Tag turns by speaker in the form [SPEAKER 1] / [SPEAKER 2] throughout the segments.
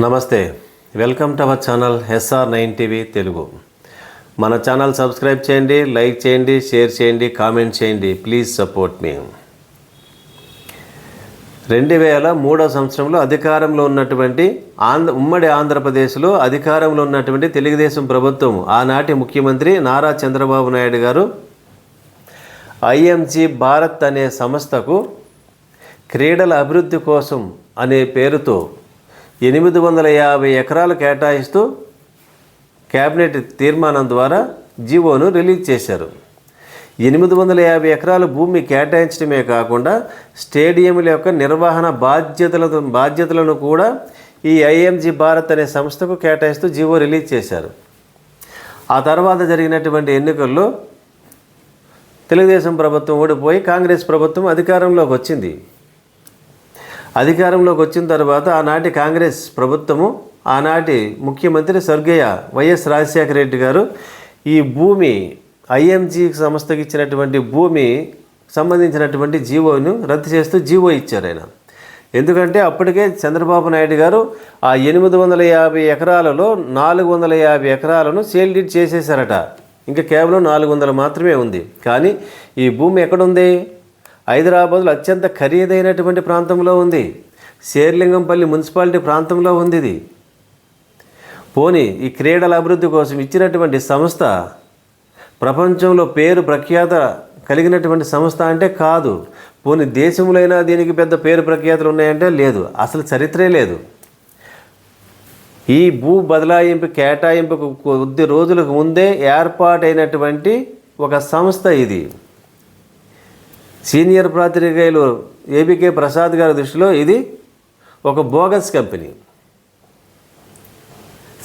[SPEAKER 1] నమస్తే welcome to our channel SR nine TV Telugu. మన channel subscribe చేయండి like చేయండి షేర్ చేయండి కామెంట్ చేయండి ప్లీజ్ సపోర్ట్ మీ. రెండు వేల మూడో సంవత్సరంలో అధికారంలో ఉన్నటువంటి ఆంధ్ర ఉమ్మడి ఆంధ్రప్రదేశ్లో అధికారంలో ఉన్నటువంటి తెలుగుదేశం ప్రభుత్వం ఆనాటి ముఖ్యమంత్రి నారా చంద్రబాబు నాయుడు గారు ఐఎంజీ భారత్ అనే సంస్థకు క్రీడల అభివృద్ధి కోసం అనే పేరుతో ఎనిమిది వందల యాభై ఎకరాలు కేటాయిస్తూ కేబినెట్ తీర్మానం ద్వారా జీవోను రిలీజ్ చేశారు. ఎనిమిది వందల యాభై ఎకరాల భూమి కేటాయించడమే కాకుండా స్టేడియంల యొక్క నిర్వహణ బాధ్యతలతో బాధ్యతలను కూడా ఈ ఐఎంజీ భారత్ అనే సంస్థకు కేటాయిస్తూ జీవో రిలీజ్ చేశారు. ఆ తర్వాత జరిగినటువంటి ఎన్నికల్లో తెలుగుదేశం ప్రభుత్వం ఓడిపోయి కాంగ్రెస్ ప్రభుత్వం అధికారంలోకి వచ్చింది. అధికారంలోకి వచ్చిన తర్వాత ఆనాటి కాంగ్రెస్ ప్రభుత్వము ఆనాటి ముఖ్యమంత్రి స్వర్గీయ వైఎస్ రాజశేఖర రెడ్డి గారు ఈ భూమి ఐఎంజీ సంస్థకి ఇచ్చినటువంటి భూమి సంబంధించినటువంటి జీవోను రద్దు చేస్తూ జీవో ఇచ్చారు ఆయన. ఎందుకంటే అప్పటికే చంద్రబాబు నాయుడు గారు ఆ ఎనిమిది వందల యాభై ఎకరాలలో నాలుగు వందల యాభై ఎకరాలను సేల్ డీడ్ చేసేశారట. ఇంకా కేవలం నాలుగు వందలు మాత్రమే ఉంది. కానీ ఈ భూమి ఎక్కడుంది? హైదరాబాద్లో అత్యంత ఖరీదైనటువంటి ప్రాంతంలో ఉంది. శేర్లింగంపల్లి మున్సిపాలిటీ ప్రాంతంలో ఉంది ఇది. పోని ఈ క్రీడల అభివృద్ధి కోసం ఇచ్చినటువంటి సంస్థ ప్రపంచంలో పేరు ప్రఖ్యాత కలిగినటువంటి సంస్థ అంటే కాదు. పోని దేశంలోనైనా దీనికి పెద్ద పేరు ప్రఖ్యాతలు ఉన్నాయంటే లేదు. అసలు చరిత్రే లేదు. ఈ భూ బదలాయింపు కేటాయింపుకు కొద్ది రోజులకు ముందే ఏర్పాటైనటువంటి ఒక సంస్థ ఇది. సీనియర్ పాత్రికేయులు ఏబికే ప్రసాద్ గారి దృష్టిలో ఇది ఒక బోగస్ కంపెనీ.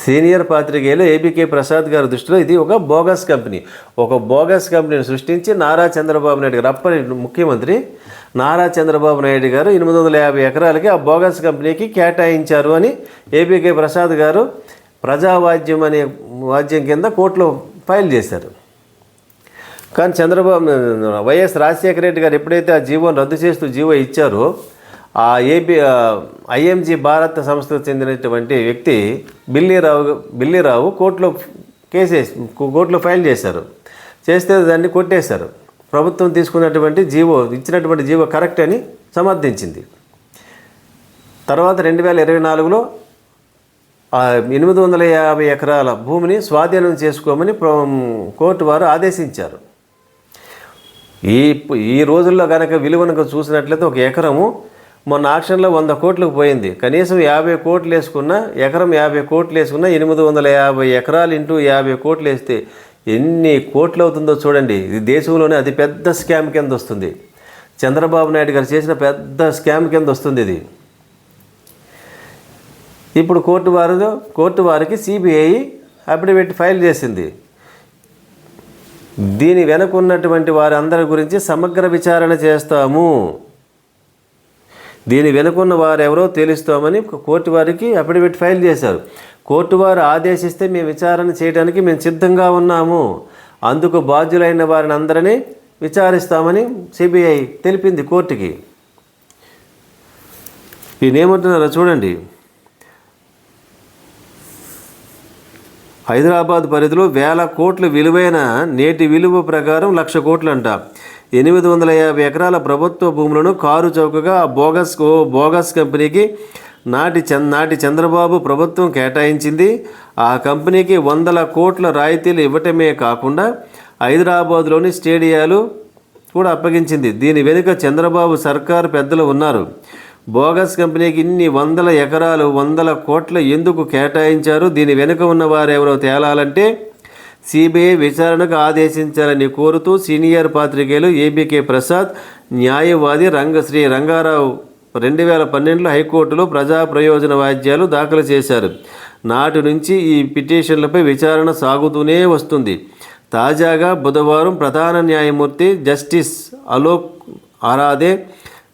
[SPEAKER 1] సీనియర్ పాత్రికేయులు ఏబికే ప్రసాద్ గారి దృష్టిలో ఇది ఒక బోగస్ కంపెనీ. ఒక బోగస్ కంపెనీని సృష్టించి నారా చంద్రబాబు నాయుడు గారు అప్పటి ముఖ్యమంత్రి నారా చంద్రబాబు నాయుడు గారు ఎనిమిది వందల యాభై ఎకరాలకి ఆ బోగస్ కంపెనీకి కేటాయించారు అని ఏబికే ప్రసాద్ గారు ప్రజావాద్యం అనే వాద్యం కింద కోర్టులో ఫైల్ చేశారు. కానీ చంద్రబాబు వైఎస్ రాజశేఖర రెడ్డి గారు ఎప్పుడైతే ఆ జీవోని రద్దు చేస్తూ జీవో ఇచ్చారో ఆ ఏబి ఐఎంజీ భారత్ సంస్థకు చెందినటువంటి వ్యక్తి బిల్లీరావు బిల్లీరావు కోర్టులో కేసేసి కోర్టులో ఫైల్ చేశారు. చేస్తే దాన్ని కొట్టేశారు. ప్రభుత్వం తీసుకున్నటువంటి జీవో ఇచ్చినటువంటి జీవో కరెక్ట్ అని సమర్థించింది. తర్వాత రెండు వేల ఇరవై నాలుగులో ఎనిమిది వందల యాభై ఎకరాల భూమిని స్వాధీనం చేసుకోమని కోర్టు వారు ఆదేశించారు. ఈ ఈ రోజుల్లో కనుక విలువను చూసినట్లయితే ఒక ఎకరము మొన్న ఆక్షన్లో వంద కోట్లకు పోయింది. కనీసం యాభై కోట్లు వేసుకున్న ఎకరం యాభై కోట్లు వేసుకున్న ఎనిమిది వందల యాభై ఎకరాలు ఇంటూ యాభై కోట్లు వేస్తే ఎన్ని కోట్లు అవుతుందో చూడండి. ఇది దేశంలోనే అతిపెద్ద స్కామ్ కింద వస్తుంది. చంద్రబాబు నాయుడు గారు చేసిన పెద్ద స్కామ్ కింద వస్తుంది ఇది. ఇప్పుడు కోర్టు వారు కోర్టు వారికి సిబిఐ అఫిడవిట్ ఫైల్ చేసింది. దీని వెనక ఉన్నటువంటి వారందరి గురించి సమగ్ర విచారణ చేస్తాము. దీని వెనుకున్న వారెవరో తేలిస్తామని కోర్టు వారికి అఫిడవిట్ ఫైల్ చేశారు. కోర్టు వారు ఆదేశిస్తే మేము విచారణ చేయడానికి మేము సిద్ధంగా ఉన్నాము. అందుకు బాధ్యులైన వారిని అందరినీ విచారిస్తామని సిబిఐ తెలిపింది కోర్టుకి. ఈయన ఏమంటున్నారో చూడండి. హైదరాబాద్ పరిధిలో వేల కోట్ల విలువైన నేటి విలువ ప్రకారం లక్ష కోట్లంట. ఎనిమిది వందల యాభై ఎకరాల ప్రభుత్వ భూములను కారు చౌకగా ఆ బోగస్ ఓ బోగస్ కంపెనీకి నాటి చంద్ నాటి చంద్రబాబు ప్రభుత్వం కేటాయించింది. ఆ కంపెనీకి వందల కోట్ల రాయితీలు ఇవ్వటమే కాకుండా హైదరాబాద్లోని స్టేడియాలు కూడా అప్పగించింది. దీని వెనుక చంద్రబాబు సర్కారు పెద్దలు ఉన్నారు. బోగస్ కంపెనీకి ఇన్ని వందల ఎకరాలు వందల కోట్ల ఎందుకు కేటాయించారు? దీని వెనుక ఉన్న వారెవరో తేలాలంటే సిబిఐ విచారణకు ఆదేశించాలని కోరుతూ సీనియర్ పాత్రికేయులు ఏబీకే ప్రసాద్ న్యాయవాది రంగ శ్రీ రంగారావు రెండు వేల పన్నెండులో హైకోర్టులో ప్రజా ప్రయోజన వాద్యాలు దాఖలు చేశారు. నాటి నుంచి ఈ పిటిషన్లపై విచారణ సాగుతూనే వస్తుంది. తాజాగా బుధవారం ప్రధాన న్యాయమూర్తి జస్టిస్ అలోక్ ఆరాధే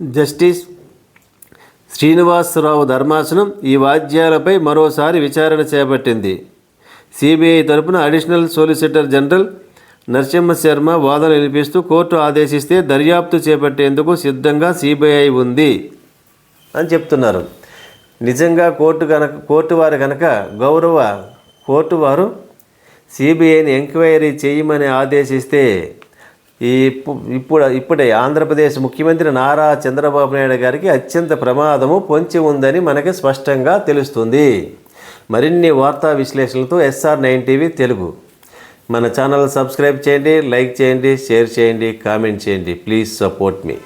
[SPEAKER 1] జస్టిస్ శ్రీనివాసరావు ధర్మాసనం ఈ వాద్యాలపై మరోసారి విచారణ చేపట్టింది. సిబిఐ తరపున additional solicitor general Narasimha Sharma వాదన వినిపిస్తూ కోర్టు ఆదేశిస్తే దర్యాప్తు చేపట్టేందుకు సిద్ధంగా సిబిఐ ఉంది అని చెప్తున్నారు. నిజంగా కోర్టు కనుక కోర్టు వారు కనుక గౌరవ కోర్టు వారు సిబిఐని ఎంక్వైరీ చేయమని ఆదేశిస్తే ఇప్పుడు ఇప్పుడే ఆంధ్రప్రదేశ్ ముఖ్యమంత్రి నారా చంద్రబాబు నాయుడు గారికి అత్యంత ప్రమాదము పొంచి ఉందని మనకి స్పష్టంగా తెలుస్తుంది. మరిన్ని వార్తా విశ్లేషణలతో ఎస్ఆర్ నైన్ టీవీ తెలుగు. మన ఛానల్ సబ్స్క్రైబ్ చేయండి లైక్ చేయండి షేర్ చేయండి కామెంట్ చేయండి. Please support me.